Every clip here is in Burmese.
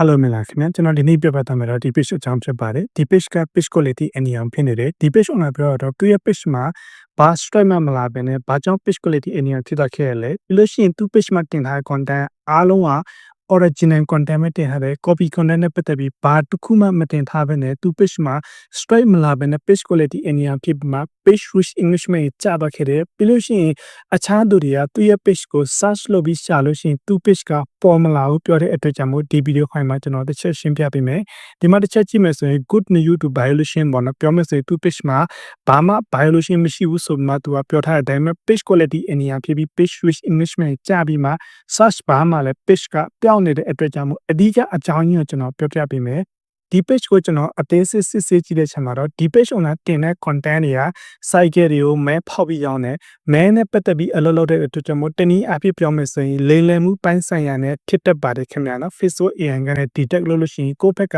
Hello မင်္ဂလာခင်ဗျာကျွန်တော်ဒီနေ့ပြပြသွားမယ်တော့ဒီ page အကြောင်းဖြစ်ပါတယ်ဒီ page က page quality အနီအောင်ဖြစ်နေတယ်ဒီ page online ပြောတော့သူရဲ့ page မှာဘာ strike မှမလာဘဲနဲ့ဘာကြောင့် page quality အနီအောင်ဖြစ်သွားခဲ့ရလဲပြီးလို့ရှိရင်သူ page မှာတင်ထားတဲ့ content အားလုံးက original content ပဲတင်ထားတယ် copy content နဲ့ပတ်သက်ပြီးဘာတစ်ခုမှမတင်ထားဘဲနဲ့သူ page မှာ strike မလာဘဲနဲ့ page quality အနီအောင်ဖြစ်ပြီးမှ page reach english မှာကြာသွားခဲ့တယ်ပြီးလို့ရှိရင်အခြားသူတွေကသူ့ရဲ့ page ကို search လုပ်ပြီးရှာလို့ရှိရင်သူ့ page ကပေါ်မလာဘူးပြောတဲ့အတွက်ကြောင့်မို့ဒီ video ခိုင်းမှာကျွန်တော်တစ်ချက်ရှင်းပြပေးမယ်ဒီမှာတစ်ချက်ကြည့်မယ်ဆိုရင် good new to violation ပေါ့နော်ပြောမယ်ဆိုရင်သူ့ page မှာဘာမှ violation မရှိဘူးဆိုမှသူကပြောထားတဲ့အတိုင်းပဲ page quality အနီအောင်ဖြစ်ပြီး page reach english မှာကြာပြီးမှ search bar မှာလည်း page ကပြောင်းနေတဲ့အတွက်ကြောင့်မို့အဓိကအကြောင်းရင်းကိုကျွန်တော်ပြောပြပေးမယ် ဒီ page ကိုကျွန်တော်အသေးစစ်စစ်စစ်ကြည့်တဲ့ချိန်မှာတော့ဒီ page owner တင်တဲ့ content တွေက site တွေကိုမဲဖောက်ပြီးရောင်းတယ်မဲနဲ့ပတ်သက်ပြီးအလုပ်လုပ်တဲ့အတွက်ကြောင့်မို့တနည်းအားဖြင့်ပြောမယ်ဆိုရင်လိမ်လည်မှုပိုင်းဆိုင်ရာနဲ့ဖြစ်တတ်ပါတယ်ခင်ဗျာနော် Facebook AI ကလည်း detect လုပ်လို့ရှိရင်ကိုယ့်ဘက်က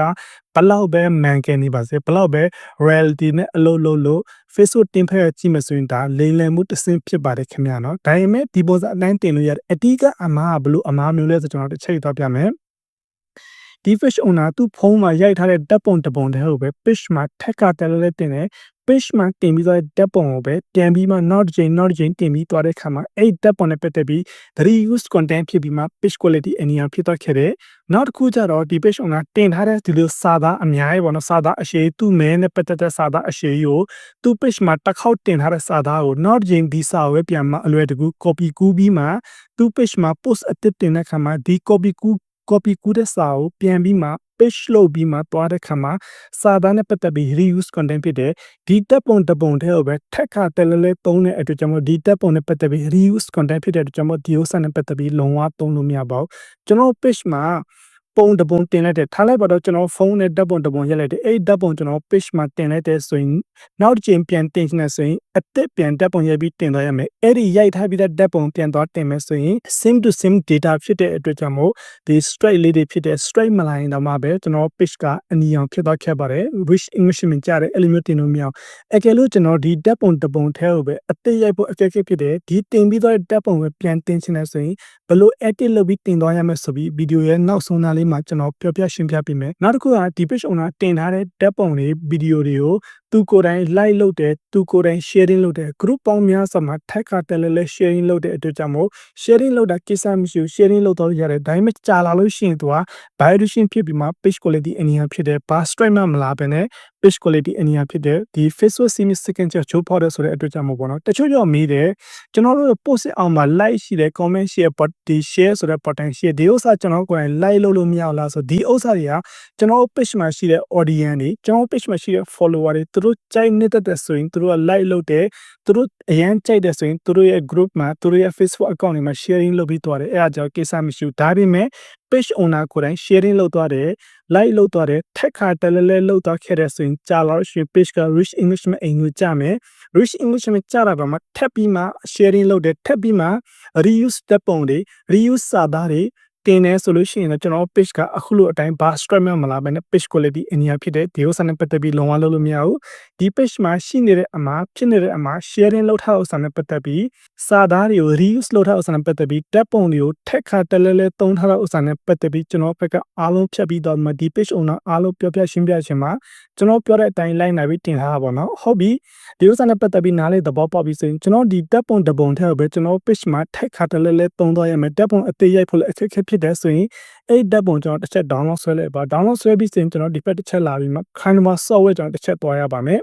ဘလောက်ပဲမှန်ကန်နေပါစေဘလောက်ပဲ reality နဲ့အလုပ်လုပ်လို့ Facebook တင်ဖက်ကြည့်မှဆိုရင်ဒါလိမ်လည်မှုတစ်ဆင့်ဖြစ်ပါတယ်ခင်ဗျာနော်ဒါပေမဲ့ဒီပုံစံအတိုင်းတင်လို့ရတယ်အတိကအမားကဘလို့အမားမျိုးလဲဆိုကျွန်တော်တစ်ချက်သွားပြမယ် ဒီ fish owner သူ့ဖုန်းမှာရိုက်ထားတဲ့ဓာတ်ပုံတစ်ပုံတည်းဟုတ်ပဲ fish မှာထက်ကတယ်လဲတင်တယ် fish မှာတင်ပြီးသွားတဲ့ဓာတ်ပုံကိုပဲပြန်ပြီးမှ not chain not chain တင်ပြီးသွားတဲ့ခါမှာအဲ့ဓာတ်ပုံနဲ့ပတ်သက်ပြီး reuse content ဖြစ်ပြီးမှ fish quality အနီအောင်ဖြစ်သွားခဲ့တယ်နောက်တစ်ခုကျတော့ဒီ fish owner တင်ထားတဲ့ဒီလိုစာသားအများကြီးပေါ့နော်စာသားအရှိသူ့မဲနဲ့ပတ်သက်တဲ့စာသားအရှိကိုသူ့ fish မှာတစ်ခေါက်တင်ထားတဲ့စာသားကို not chain ဒီစာကိုပဲပြန်မှအလွယ်တကူ copy ကူးပြီးမှသူ့ fish မှာ post အသစ်တင်တဲ့ခါမှာဒီ copy ကူး copy ကူးတဲ့စာကိုပြန်ပြီးမှ page လုပ်ပြီးမှသွားတဲ့ခါမှာစာသားနဲ့ပတ်သက်ပြီး reuse content ဖြစ်တဲ့ဒီတက်ပုံတပုံတည်းကိုပဲထက်ခါတလဲလဲသုံးတဲ့အတွက်ကြောင့်မို့ဒီတက်ပုံနဲ့ပတ်သက်ပြီး reuse content ဖြစ်တဲ့အတွက်ကြောင့်မို့ဒီဥစ္စာနဲ့ပတ်သက်ပြီးလုံးဝသုံးလို့မရပါဘူးကျွန်တော် page မှာ ပုံတပုံတင်လိုက်တယ်ထားလိုက်ပါတော့ကျွန်တော်ဖုန်းနဲ့ဓာတ်ပုံတပုံရိုက်လိုက်တယ်အဲ့ဓာတ်ပုံကျွန်တော် page မှာတင်လိုက်တဲ့ဆိုရင်နောက်တစ်ချိန်ပြန်တင်နေဆိုရင်အသက်ပြန်ဓာတ်ပုံရိုက်ပြီးတင်သွားရမယ်အဲ့ဒီရိုက်ထားပြီးတဲ့ဓာတ်ပုံပြန်သွားတင်မယ်ဆိုရင် sim to sim data ဖြစ်တဲ့အတွက်ကြောင့်မို့ဒီ straight လေးတွေဖြစ်တဲ့ straight မလာရင်တော့မှပဲကျွန်တော် page ကအနီအောင်ဖြစ်သွားခဲ့ပါတယ် wish english မြင်ကြတယ်အဲ့လိုမျိုးတင်လို့မရအောင်အကယ်လို့ကျွန်တော်ဒီဓာတ်ပုံတပုံထဲကိုပဲအသက်ရိုက်ဖို့အခက်အခဲဖြစ်တယ်ဒီတင်ပြီးသွားတဲ့ဓာတ်ပုံပဲပြန်တင်ချင်တယ်ဆိုရင်ဘလို့ edit လုပ်ပြီးတင်သွားရမယ်ဆိုပြီးဗီဒီယိုရဲ့နောက်ဆုံးသားလေးမှာကျွန်တော်ပြောပြရှင်းပြပေးမယ်နောက်တစ်ခုကဒီ page owner တင်ထားတဲ့ဓာတ်ပုံတွေဗီဒီယိုတွေကိုသူကိုယ်တိုင် like လုပ်တယ်သူကိုယ်တိုင် sharing လုပ်တယ် group ပေါင်းများစွာမှာ tag ကတယ်လဲလဲ sharing လုပ်တဲ့အတွက်ကြောင့်မို့ sharing လုပ်တာကိစ္စမရှိဘူး sharing လုပ်တော့ရတယ်ဒါပေမဲ့ကြာလာလို့ရှိရင်သူက violation ဖြစ်ပြီးမှ page quality အနည်းငယ်ဖြစ်တယ် bar strike မှမလာဘဲနဲ့ page quality အနည်းငယ်ဖြစ်တယ်ဒီ Facebook semi second ချက်ချိုးဖောက်တဲ့ဆိုတဲ့အတွက်ကြောင့်မို့ပေါ့နော်တချို့ကြောင့်မေးတယ်ကျွန်တော်တို့ post အောင်မှာ like ရှိတယ် comment ရှိတယ် but ဒီ share ဆိုတဲ့ button ရှိတယ်ဒီဥစ္စာကျွန်တော်ကိုယ်တိုင် like လုပ်လို့မရဘူးလားဆိုဒီဥစ္စာတွေကကျွန်တော် page မှာရှိတဲ့ audience တွေကျွန်တော် page မှာရှိတဲ့ follower တွေသူတို့ကြိုက်နေတဲ့ဆိုရင်သူတို့က like လုပ်တယ်သူတို့အရန်ကြိုက်တယ်ဆိုရင်သူတို့ရဲ့ group မှာသူတို့ရဲ့ Facebook account တွေမှာ sharing လုပ်ပြီးသွားတယ်အဲ့ဒါကြောင့်ကိစ္စမရှိဘူးဒါပေမဲ့ page owner ကိုယ်တိုင် sharing လုပ်သွားတယ် like လုပ်သွားတယ်ထက်ခါတလဲလဲလုပ်သွားခဲ့တဲ့ဆိုရင်ကြာလာလို့ရှိရင် page က rich english မှာအိမ်ကိုကြာမယ် rich english မှာကြာတာတော့မှထပ်ပြီးမှ sharing လုပ်တယ်ထပ်ပြီးမှ reuse တက်ပုံတွေ reuse စာသားတွေ တင်နေဆိုလို့ရှိရင်တော့ကျွန်တော် page ကအခုလိုအတိုင်းဘာ strap မလာဘဲနဲ့ page quality အညာဖြစ်တဲ့ဒီဥစ္စာနဲ့ပတ်သက်ပြီးလုံးဝလုပ်လို့မရဘူးဒီ page မှာရှိနေတဲ့အမှာဖြစ်နေတဲ့အမှာ sharing လုပ်ထားဥစ္စာနဲ့ပတ်သက်ပြီးစာသားတွေကို reuse လုပ်ထားဥစ္စာနဲ့ပတ်သက်ပြီးတက်ပုံတွေကိုထက်ခါတလဲလဲသုံးထားတဲ့ဥစ္စာနဲ့ပတ်သက်ပြီးကျွန်တော်ဘက်ကအားလုံးဖြတ်ပြီးတော့မှဒီ page owner အားလုံးပြောပြရှင်းပြခြင်းမှာကျွန်တော်ပြောတဲ့အတိုင်း line နိုင်ပြီးတင်ထားတာပေါ့နော်ဟုတ်ပြီဒီဥစ္စာနဲ့ပတ်သက်ပြီးနားလေသဘောပေါက်ပြီးဆိုရင်ကျွန်တော်ဒီတက်ပုံတပုံထဲကိုပဲကျွန်တော် page မှာထက်ခါတလဲလဲသုံးသွားရမယ်တက်ပုံအသေးရိုက်ဖို့လည်းအခက်အခဲဖြစ်တယ်ဆိုရင်အဲ့ဓာတ်ပုံကျွန်တော်တစ်ချက် download ဆွဲလိုက်ပါ download ဆွဲပြီးဆိုရင်ကျွန်တော်ဒီဘက်တစ်ချက်လာပြီးမှ Canva software ကျွန်တော်တစ်ချက်သွားရပါမယ်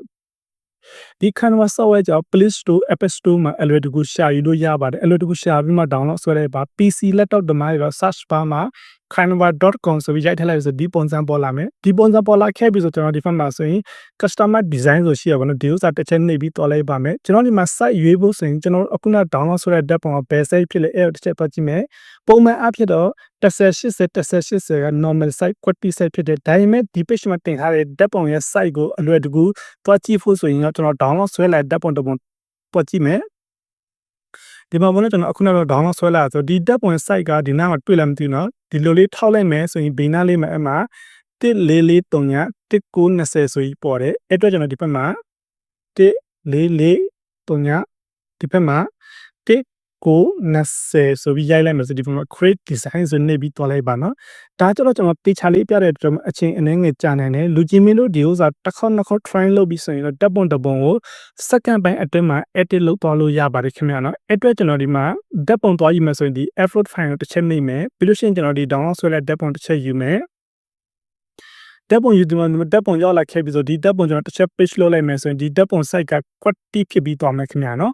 ဒီ Canva software ကြောင့် Play Store, App Store မှာအလွယ်တကူရှာယူလို့ရပါတယ်အလွယ်တကူရှာပြီးမှ download ဆွဲလိုက်ပါ PC laptop တမိုင်းတော့ search bar မှာ canva.com ဆိုပြီးရိုက်ထည့်လိုက်ဆိုဒီပုံစံပေါ်လာမယ်ဒီပုံစံပေါ်လာခဲ့ပြီဆိုကျွန်တော်ဒီဖက်မှာဆိုရင် customer design ဆိုရှိရပါတော့ဒီဥစ္စာတစ်ချက်နှိပ်ပြီးတော်လိုက်ပါမယ်ကျွန်တော်ဒီမှာ site ရွေးဖို့ဆိုရင်ကျွန်တော်အခုန download ဆိုတဲ့ data ပုံကဘယ် site ဖြစ်လဲအဲ့တစ်ချက်ပတ်ကြည့်မယ်ပုံမှန်အဖြစ်တော့1080 1080က normal site quality site ဖြစ်တယ်ဒါပေမဲ့ဒီ page မှာတင်ထားတဲ့ data ပုံရဲ့ site ကိုအလွယ်တကူသွားကြည့်ဖို့ဆိုရင်တော့ကျွန်တော် download ဆွဲလိုက် data ပုံတစ်ပုံပတ်ကြည့်မယ် ဒီမှာဘုန်းတော်ကျွန်တော်အခုနောက်တော့ download ဆွဲလာဆိုဒီ tab ဝင် site ကဒီနားမှာတွေ့လားမသိဘူးเนาะဒီလိုလေးထောက်လိုက်မယ်ဆိုရင်ဘေးနားလေးမှာအမှ1443ည1920ဆိုပြီးပေါ်တယ်အဲ့အတွက်ကျွန်တော်ဒီဘက်မှာ1443ညဒီဘက်မှာ ကို20ဆိုပြီးရိုက်လိုက်မယ်ဆိုဒီပုံမှာ create design ဆိုနေပြီးတွားလိုက်ပါနော်ဒါကြတော့ကျွန်တော်တေချာလေးပြတဲ့အတွက်အချိန်အနည်းငယ်ကြာနိုင်တယ်လူကြီးမင်းတို့ဒီဥစ္စာတစ်ခေါက်နှစ်ခေါက် try လုပ်ပြီးဆိုရင်တော့တပ်ပုံတပုံကို second ပိုင်းအတွင်းမှာ edit လုပ်သွားလို့ရပါတယ်ခင်ဗျာနော်အဲ့အတွက်ကျွန်တော်ဒီမှာဓာတ်ပုံသွားယူမယ်ဆိုရင်ဒီ upload file ကိုတစ်ချက်နှိပ်မယ်ပြီးလို့ရှိရင်ကျွန်တော်ဒီ download ဆွဲလိုက်ဓာတ်ပုံတစ်ချက်ယူမယ်ဓာတ်ပုံယူဒီမှာဓာတ်ပုံရောက်လာခဲ့ပြီဆိုဒီဓာတ်ပုံကျွန်တော်တစ်ချက် page လုပ်လိုက်မယ်ဆိုရင်ဒီဓာတ်ပုံ site က quality ဖြစ်ပြီးသွားမယ်ခင်ဗျာနော်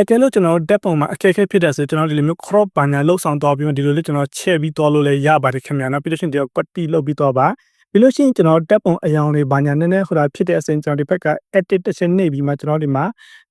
အကယ်လို့ကျွန်တော်တို့တက်ပုံမှာအခက်အခဲဖြစ်တဲ့ဆိုကျွန်တော်ဒီလိုမျိုး crop ဘာညာလှုပ်ဆောင်သွားပြီးမှဒီလိုလေးကျွန်တော်ချက်ပြီးသွားလို့လည်းရပါတယ်ခင်ဗျာနော်ပြီးလို့ရှိရင်ဒီ quality လုပ်ပြီးသွားပါ ပြီးလို့ရှိရင်ကျွန်တော်တက်ပုံအယောင်တွေဘာညာနည်းနည်းဟိုတာဖြစ်တဲ့အစဉ်ကျွန်တော်ဒီဘက်က edit တစ်ချက်နှိပ်ပြီးမှကျွန်တော်ဒီမှာ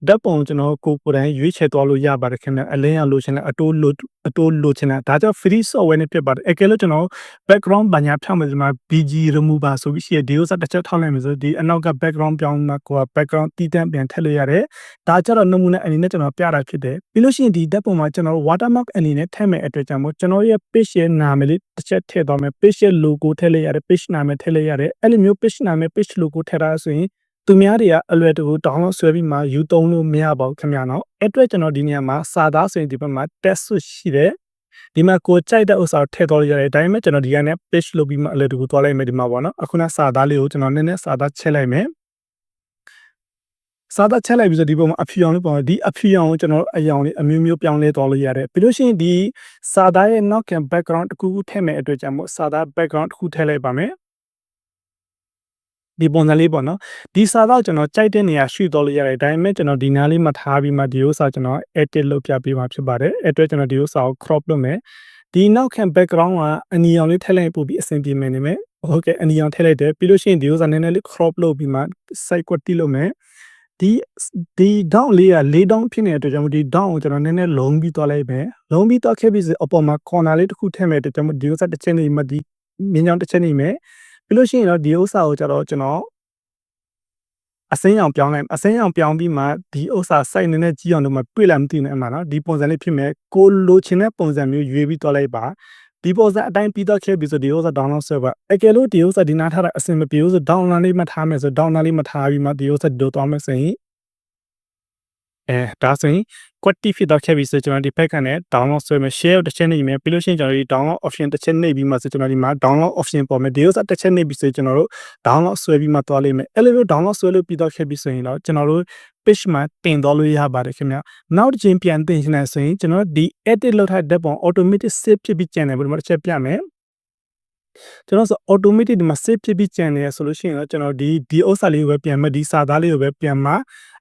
ဓာတ်ပုံကျွန်တော်ကိုကိုယ်တိုင်ရွေးချယ်သွားလို့ရပါတယ်ခင်ဗျအလင်းရလိုချင်တဲ့အတိုးလိုအတိုးလိုချင်တာဒါကြောင့် free software နဲ့ဖြစ်ပါတယ်အကယ်လို့ကျွန်တော် background ဘာညာဖြောင်းမယ်ဒီမှာ BG remover ဆိုပြီးရှိရဒီဥစ္စာတစ်ချက်ထောက်လိုက်မယ်ဆိုဒီအနောက်က background ပြောင်းမှကိုက background တည်တံ့ပြန်ထည့်လို့ရတယ်ဒါကြတော့နမူနာအနေနဲ့ကျွန်တော်ပြတာဖြစ်တယ်ပြီးလို့ရှိရင်ဒီဓာတ်ပုံမှာကျွန်တော် watermark အနေနဲ့ထည့်မယ်အတွက်ကြောင့်မို့ကျွန်တော်ရဲ့ page ရဲ့နာမည်လေးတစ်ချက်ထည့်သွားမယ် page ရဲ့ logo ထည့်လိုက်ရတယ် page နာမည်ထည့်လိုက်ရတယ်အဲ့လိုမျိုး page နာမည် page logo ထည့်တာဆိုရင်သူများတွေကအလွယ်တကူ download ဆွဲပြီးမှယူသုံးလို့မရပါဘူးခင်ဗျာနော်အဲ့အတွက်ကျွန်တော်ဒီနေရာမှာစာသားဆိုရင်ဒီဘက်မှာ test ရှိတယ်ဒီမှာကိုကြိုက်တဲ့ဥစ္စာကိုထည့်တော်လို့ရတယ်ဒါပေမဲ့ကျွန်တော်ဒီကနေ့ page လုပ်ပြီးမှအလွယ်တကူသွားလိုက်မယ်ဒီမှာပေါ့နော်အခုနစာသားလေးကိုကျွန်တော်နည်းနည်းစာသားချက်လိုက်မယ်စာသားချက်လိုက်ပြီးဆိုဒီပုံမှာအဖြူအောင်လေးပေါ့ဒီအဖြူအောင်ကိုကျွန်တော်အယောင်လေးအမျိုးမျိုးပြောင်းလဲသွားလို့ရတယ်ပြီးလို့ရှိရင်ဒီစာသားရဲ့နောက်က background တစ်ခုခုထည့်မယ်အတွက်ကြောင့်မို့စာသား background တစ်ခုထည့်လိုက်ပါမယ် ဒီပုံစံလေးပေါ့နော်ဒီစာတော့ကျွန်တော်ကြိုက်တဲ့နေရာရွှေ့တော်လို့ရတယ်ဒါပေမဲ့ကျွန်တော်ဒီနားလေးမှာထားပြီးမှဒီဥစ္စာကျွန်တော် edit လုပ်ပြပေးမှာဖြစ်ပါတယ်အဲ့အတွက်ကျွန်တော်ဒီဥစ္စာကို crop လုပ်မယ်ဒီနောက်ခံ background ကအနီရောင်လေးထည့်လိုက်ပို့ပြီးအဆင်ပြေမယ်နေမယ်ဟုတ်ကဲ့အနီရောင်ထည့်လိုက်တယ်ပြီးလို့ရှိရင်ဒီဥစ္စာနည်းနည်းလေး crop လုပ်ပြီးမှ side quality လုပ်မယ်ဒီဒီ down လေးက၄ down ဖြစ်နေတဲ့အတွက်ကြောင့်ဒီ down ကိုကျွန်တော်နည်းနည်းလုံးပြီးသွားလိုက်မယ်လုံးပြီးသွားခဲ့ပြီးဆိုအပေါ်မှာ corner လေးတစ်ခုထည့်မယ်အတွက်ကြောင့်ဒီဥစ္စာတစ်ချက်နေမှဒီမြင်းချောင်းတစ်ချက်နေမယ် ပြီးလို့ရှိရင်တော့ဒီဥစ္စာကိုကျတော့ကျွန်တော်အစင်းရောင်ပြောင်းလိုက်အစင်းရောင်ပြောင်းပြီးမှဒီဥစ္စာ site နည်းနည်းကြီးအောင်တော့မတွေ့လာမသိနဲ့အမှန်နော်ဒီပုံစံလေးဖြစ်မယ်ကိုလိုချင်တဲ့ပုံစံမျိုးရွေးပြီးသွားလိုက်ပါဒီပုံစံအတိုင်းပြီးတော့ခဲ့ပြီဆိုဒီဥစ္စာ download server အကယ်လို့ဒီဥစ္စာဒီနားထားတာအဆင်မပြေဘူးဆို download လေးမှထားမယ်ဆို download လေးမှထားပြီးမှဒီဥစ္စာဒီလိုသွားမယ်ဆိုရင် အဲဒါဆိုရင် quality ဖြစ်တော့ခဲ့ပြီဆိုကျွန်တော်ဒီဘက်ကနေ download ဆွဲမယ် share တစ်ချက်နေမယ်ပြီးလို့ရှိရင်ကျွန်တော်ဒီ download option တစ်ချက်နေပြီးမှဆိုကျွန်တော်ဒီမှာ download option ပေါ်မယ်ဒီဥစ္စာတစ်ချက်နေပြီဆိုကျွန်တော်တို့ download ဆွဲပြီးမှသွားလိမ့်မယ်အဲ့လိုမျိုး download ဆွဲလို့ပြီးတော့ခဲ့ပြီဆိုရင်တော့ကျွန်တော်တို့ page မှာတင်သွားလို့ရပါတယ်ခင်ဗျနောက်တစ်ချိန်ပြန်တင်ချင်တယ်ဆိုရင်ကျွန်တော်ဒီ edit လုပ်ထားတဲ့ပုံ automatic save ဖြစ်ပြီးကျန်တယ်ဘယ်လိုမှတစ်ချက်ပြမယ်ကျွန်တော်ဆို automatic ဒီမှာ save ဖြစ်ပြီးကျန်နေရဆိုလို့ရှိရင်တော့ကျွန်တော်ဒီဒီဥစ္စာလေးကိုပဲပြန်မယ်ဒီစာသားလေးကိုပဲပြန်မှာ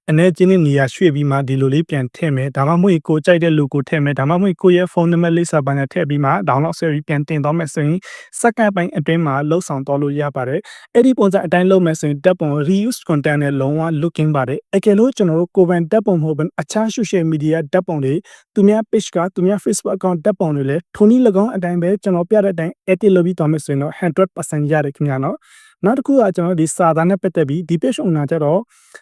အနေချင်းနဲ့နေရာရွှေ့ပြီးမှဒီလိုလေးပြန်ထည့်မယ်ဒါမှမဟုတ်ကိုကြိုက်တဲ့လူကိုထည့်မယ်ဒါမှမဟုတ်ကိုရဲ့ဖုန်းနံပါတ်လေးစာပိုင်းနဲ့ထည့်ပြီးမှ download ဆွဲပြီးပြန်တင်သွားမယ်ဆိုရင်စက္ကန့်ပိုင်းအတွင်းမှာလှုပ်ဆောင်သွားလို့ရပါတယ်အဲ့ဒီပုံစံအတိုင်းလုပ်မယ်ဆိုရင်တပ်ပုံ reuse content နဲ့လုံးဝ looking ပါတယ်အကယ်လို့ကျွန်တော်တို့ကိုယ်ပိုင်တပ်ပုံမဟုတ်ဘဲအခြား social media တပ်ပုံတွေသူများ page ကသူများ Facebook account တပ်ပုံတွေလည်းထိုနည်း၎င်းအတိုင်းပဲကျွန်တော်ပြတဲ့အတိုင်း edit လုပ်ပြီးသွားမယ်ဆိုရင်တော့100%ရတယ်ခင်ဗျာနော် နောက်တစ်ခုကကျွန်တော်ဒီစာသားနဲ့ပတ်သက်ပြီးဒီ page owner ကျတော့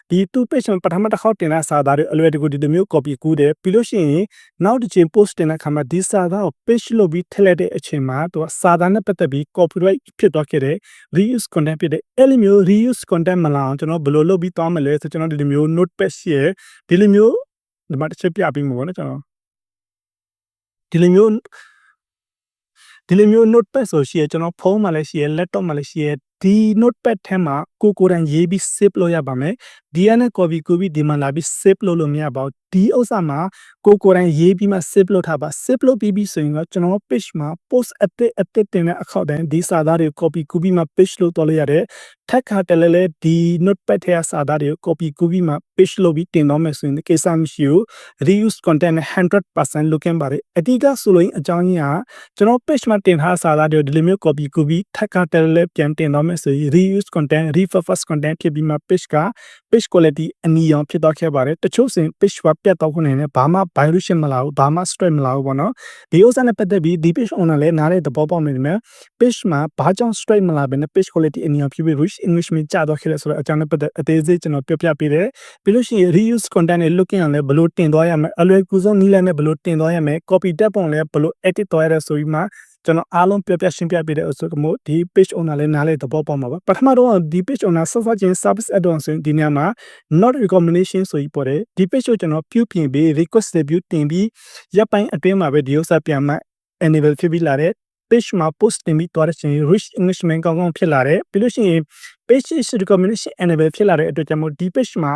ဒီသူ့ page မှာပထမတစ်ခေါက်တင်တဲ့စာသားတွေအလွယ်တကူဒီလိုမျိုး copy ကူးတယ်ပြီးလို့ရှိရင်နောက်တစ်ချိန် post တင်တဲ့အခါမှာဒီစာသားကို page လုပ်ပြီးထည့်လိုက်တဲ့အချိန်မှာသူကစာသားနဲ့ပတ်သက်ပြီး copyright ဖြစ်သွားခဲ့တယ် reuse content ဖြစ်တယ်အဲ့လိုမျိုး reuse content မလာအောင်ကျွန်တော်ဘယ်လိုလုပ်ပြီးသွားမလဲဆိုကျွန်တော်ဒီလိုမျိုး notepad ရှိရယ်ဒီလိုမျိုးဒီမှာတစ်ချက်ပြပြီးမှာပေါ့နော်ကျွန်တော်ဒီလိုမျိုးဒီလိုမျိုး notepad ဆိုရှိရကျွန်တော်ဖုန်းမှာလည်းရှိရ laptop မှာလည်းရှိရ ဒီ notepad ထဲမှာ ကိုကိုယ်တိုင်ရေးပြီး save လုပ်ရပါမယ်ဒီကနေ copy ကူပြီးဒီမှာလာပြီး save လုပ်လို့မရပါဘူးဒီဥစ္စာမှာကိုကိုယ်တိုင်ရေးပြီးမှ save လုပ်ထားပါ save လုပ်ပြီးပြီဆိုရင်တော့ကျွန်တော် page မှာ post အသစ်အသစ်တင်တဲ့အခောက်တိုင်းဒီစာသားတွေ copy ကူပြီးမှ page လုပ်တော့လို့ရတယ်ထက်ခါတလဲလဲဒီ notepad ထဲကစာသားတွေကို copy ကူပြီးမှ page လုပ်ပြီးတင်တော့မယ်ဆိုရင်ကိစ္စမရှိဘူး reuse content နဲ့100% looking ပါတယ်အတိအကဆိုလို့အကြောင်းကြီးကကျွန်တော် page မှာတင်ထားစာသားတွေကိုဒီလိုမျိုး copy ကူပြီးထက်ခါတလဲလဲပြန်တင်တော့မယ်ဆိုရင် reuse content repurpose content ဖြစ်ပြီးမှ page က page quality အနီရောင်ဖြစ်သွားခဲ့ပါတယ်တချို့ဆိုရင် page ကပြတ်တော့ခုနေနဲ့ဘာမှ violation မလာဘူးဘာမှ stress မလာဘူးပေါ့နော်ဒီဥစ္စာနဲ့ပတ်သက်ပြီးဒီ page owner လည်းနားတဲ့သဘောပေါက်နေတယ်မယ် page မှာဘာကြောင့် stress မလာဘဲနဲ့ page quality အနီရောင်ဖြစ်ပြီး rich english မှာကြာတော့ခဲ့လဲဆိုတော့အကြောင်းနဲ့ပတ်သက်အသေးစိတ်ကျွန်တော်ပြောပြပေးတယ်ပြီးလို့ရှိရင် reuse content နဲ့ looking အောင်လည်းဘယ်လိုတင်သွားရမလဲအလွယ်ကူဆုံးနည်းလမ်းနဲ့ဘယ်လိုတင်သွားရမလဲ copy tab ပုံလည်းဘယ်လို edit သွားရလဲဆိုပြီးမှ ကျွန်တော်အားလုံးပြပြရှင်းပြပေးတဲ့ဆိုတော့ဒီ page owner လည်းနားလေသဘောပေါက်မှာပါပထမတော့ဒီ page owner ဆော့ဆော့ချင်း service add-on ဆိုရင်ဒီနေရာမှာ not recommendation ဆိုပြီးပေါ်တယ်ဒီ page ကိုကျွန်တော်ပြုပြင်ပြီး request review တင်ပြီးရပ်ပိုင်းအတွင်းမှာပဲဒီဥစ္စာပြန်မှ enable ဖြစ်ပြီးလာတဲ့ page မှာ post တင်ပြီးသွားတဲ့ချိန် rich engagement ကောင်းကောင်းဖြစ်လာတယ်ပြီးလို့ရှိရင် page recommendation enable ဖြစ်လာတဲ့အတွက်ကြောင့်မို့ဒီ page မှာ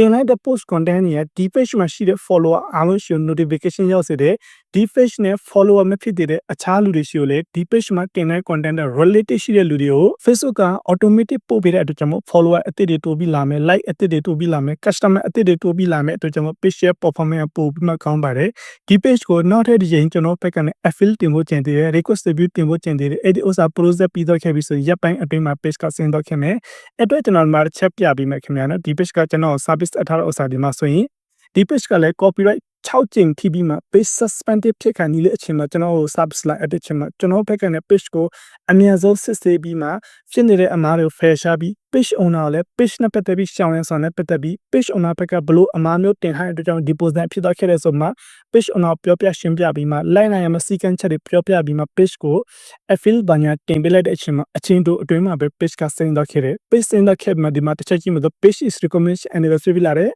တင်လိုက်တဲ့ post content တွေကဒီ page မှာရှိတဲ့ follower အားလုံးရှိ notification ရောက်စေတယ်ဒီ page နဲ့ follower မဖြစ်တဲ့အခြားလူတွေရှိကိုလေဒီ page မှာတင်တဲ့ content နဲ့ related ရှိတဲ့လူတွေကို Facebook က automatic ပို့ပေးတဲ့အတွက်ကြောင့်မို့ follower အသစ်တွေတိုးပြီးလာမယ် like အသစ်တွေတိုးပြီးလာမယ် customer အသစ်တွေတိုးပြီးလာမယ်အတွက်ကြောင့်မို့ page ရဲ့ performance ပိုပြီးမှကောင်းပါတယ်ဒီ page ကိုနောက်ထပ်ဒီချိန်ကျွန်တော်ဘက်ကနေ affiliate တင်ဖို့ကျန်သေးတယ် request review တင်ဖို့ကျန်သေးတယ်အဲ့ဒီဥစ္စာ process ပြီးတော့ခဲ့ပြီဆိုရင်ရပ်ပိုင်းအတွင်းမှာ page ကဆင်းတော့ခဲ့မယ်အဲ့အတွက်ကျွန်တော်မှာချက်ပြပေးမယ်ခင်ဗျာနော်ဒီ page ကကျွန်တော် service အထားတဲ့ဥစ္စာဒီမှာဆိုရင်ဒီ page ကလည်း copyright 6ကျင်ထိပြီးမှ page suspended ဖြစ်ခံနေတဲ့အချိန်မှာကျွန်တော်ကို service လိုက်အတဲ့အချိန်မှာကျွန်တော်ဘက်ကနဲ့ page ကိုအမြန်ဆုံးစစ်ဆေးပြီးမှဖြစ်နေတဲ့အမားတွေကို fair ရှာပြီး page owner ကိုလည်း page နဲ့ပတ်သက်ပြီးရှောင်ရန်ဆောင်နဲ့ပတ်သက်ပြီး page owner ဘက်ကဘလို့အမားမျိုးတင်ထားတဲ့အတွက်ကြောင့် deposit ဖြစ်သွားခဲ့တဲ့ဆိုမှ page owner ကိုပြောပြရှင်းပြပြီးမှ line နိုင်ရမစီကန်းချက်တွေပြောပြပြီးမှ page ကို affiliate ဘာညာတင်ပေးလိုက်တဲ့အချိန်မှာအချင်းတို့အတွင်းမှာပဲ page ကဆင်းသွားခဲ့တယ် page ဆင်းသွားခဲ့မှဒီမှာတစ်ချက်ကြည့်မှတော့ page is recommendation anniversary ဖြစ်လာတယ်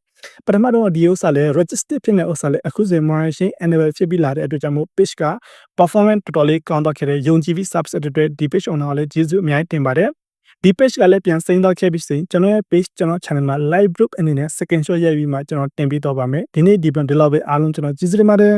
ပထမတော့ဒီဥစ္စာလဲ register ဖြစ်နေဥစ္စာလဲအခုစင် monetization annual ဖြစ်ပြီးလာတဲ့အတွက်ကြောင့်မို့ page က performance တော်တော်လေးကောင်းတော့ခဲ့တယ်ယုံကြည်ပြီး subset တွေဒီ page owner ကိုလည်းကျေးဇူးအများကြီးတင်ပါတယ် ဒီ page ကလည်းပြန်စိမ့်တော့ခဲ့ပြီးဆိုရင်ကျွန်တော်ရဲ့ page ကျွန်တော် channel မှာ live group အနေနဲ့ second shot ရိုက်ပြီးမှကျွန်တော်တင်ပေးတော့ပါမယ်ဒီနေ့ဒီပြန်ဒီလောက်ပဲအားလုံးကျွန်တော်ကျေးဇူးတင်ပါတယ်